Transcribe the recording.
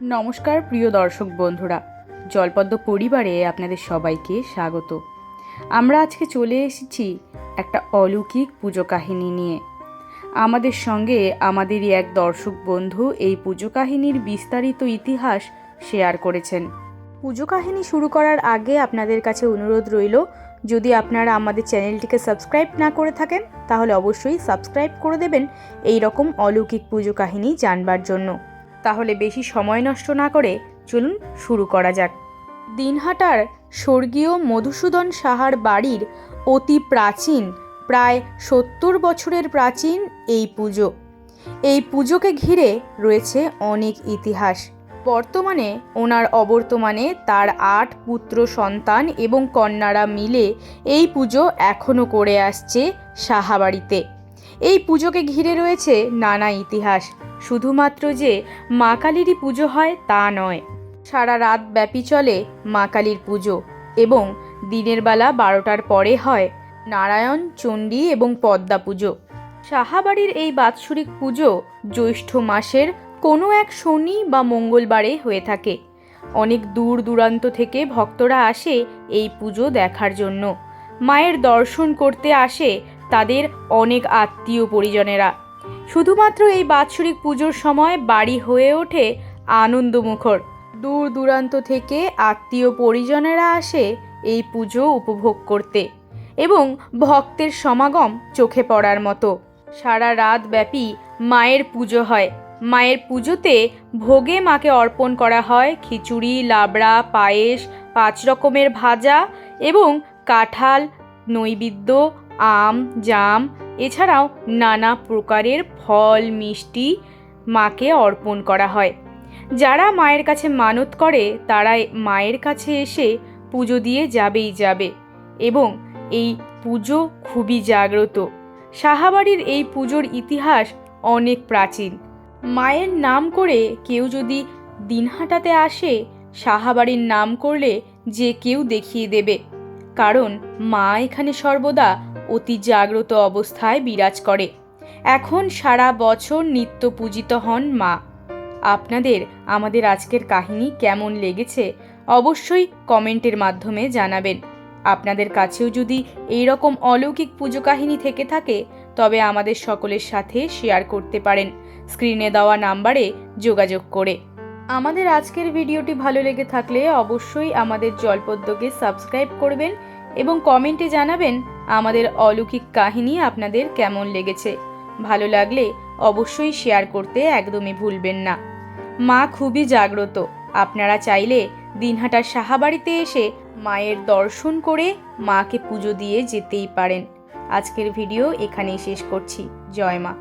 নমস্কার প্রিয় দর্শক বন্ধুরা, জলপদ্ম পরিবারে আপনাদের সবাইকে স্বাগত। আমরা আজকে চলে এসেছি একটা অলৌকিক পুজো কাহিনী নিয়ে। আমাদের সঙ্গে আমাদেরই এক দর্শক বন্ধু এই পুজো কাহিনীর বিস্তারিত ইতিহাস শেয়ার করেছেন। পুজো কাহিনী শুরু করার আগে আপনাদের কাছে অনুরোধ রইল, যদি আপনারা আমাদের চ্যানেলটিকে সাবস্ক্রাইব না করে থাকেন, তাহলে অবশ্যই সাবস্ক্রাইব করে দেবেন এই রকম অলৌকিক পুজো কাহিনী জানবার জন্য। তাহলে বেশি সময় নষ্ট না করে চলুন শুরু করা যাক। দিনহাটার স্বর্গীয় মধুসূদন সাহার বাড়ির অতি প্রাচীন, প্রায় সত্তর বছরের প্রাচীন এই পুজো। এই পুজোকে ঘিরে রয়েছে অনেক ইতিহাস। বর্তমানে ওনার অবর্তমানে তার আট পুত্র সন্তান এবং কন্যারা মিলে এই পুজো এখনও করে আসছে সাহাবাড়িতে। এই পুজোকে ঘিরে রয়েছে নানা ইতিহাস। শুধুমাত্র যে মা কালীরই পুজো হয় তা নয়। সারা রাত ব্যাপী চলে মা কালীর পুজো এবং দিনের বেলা বারোটার পরে হয় নারায়ণ, চণ্ডী এবং পদ্মা পুজো। সাহাবাড়ির এই বাৎসরিক পুজো জ্যৈষ্ঠ মাসের কোনো এক শনি বা মঙ্গলবারে হয়ে থাকে। অনেক দূর দূরান্ত থেকে ভক্তরা আসে এই পুজো দেখার জন্য। মায়ের দর্শন করতে আসে তাদের অনেক আত্মীয় পরিজনেরা। শুধুমাত্র এই বাৎসরিক পুজোর সময় বাড়ি হয়ে ওঠে আনন্দমুখর। দূর দূরান্ত থেকে আত্মীয় পরিজনেরা আসে এই পুজো উপভোগ করতে এবং ভক্তের সমাগম চোখে পড়ার মতো। সারা রাত ব্যাপী মায়ের পুজো হয়। মায়ের পুজোতে ভোগে মাকে অর্পণ করা হয় খিচুড়ি, লাবড়া, পায়েস, পাঁচ রকমের ভাজা এবং কাঁঠাল, নৈবেদ্য আম, জাম, এছাড়াও নানা প্রকারের ফল, মিষ্টি মাকে অর্পণ করা হয়। যারা মায়ের কাছে মানত করে তারা মায়ের কাছে এসে পুজো দিয়ে যাবেই যাবে এবং এই পুজো খুবই জাগ্রত। সাহাবাড়ির এই পুজোর ইতিহাস অনেক প্রাচীন। মায়ের নাম করে কেউ যদি দিনহাটাতে আসে, সাহাবাড়ির নাম করলে যে কেউ দেখিয়ে দেবে। কারণ মা এখানে সর্বদা অতি জাগ্রত অবস্থায় বিরাজ করে। এখন সারা বছর নিত্য পূজিত হন মা। আপনাদের আমাদের আজকের কাহিনী কেমন লেগেছে অবশ্যই কমেন্টের মাধ্যমে জানাবেন। আপনাদের কাছেও যদি এই রকম অলৌকিক পুজো কাহিনী থেকে থাকে, তবে আমাদের সকলের সাথে শেয়ার করতে পারেন। স্ক্রিনে দেওয়া নাম্বারে যোগাযোগ করে। আমাদের আজকের ভিডিওটি ভালো লেগে থাকলে অবশ্যই আমাদের জলপদ্মকে সাবস্ক্রাইব করবেন এবং কমেন্টে জানাবেন আমাদের অলৌকিক কাহিনী আপনাদের কেমন লেগেছে। ভালো লাগলে অবশ্যই শেয়ার করতে একদমই ভুলবেন না। মা খুবই জাগ্রত। আপনারা চাইলে দিনহাটার সাহাবাড়িতে এসে মায়ের দর্শন করে মাকে পুজো দিয়ে যেতেই পারেন। আজকের ভিডিও এখানেই শেষ করছি। জয় মা।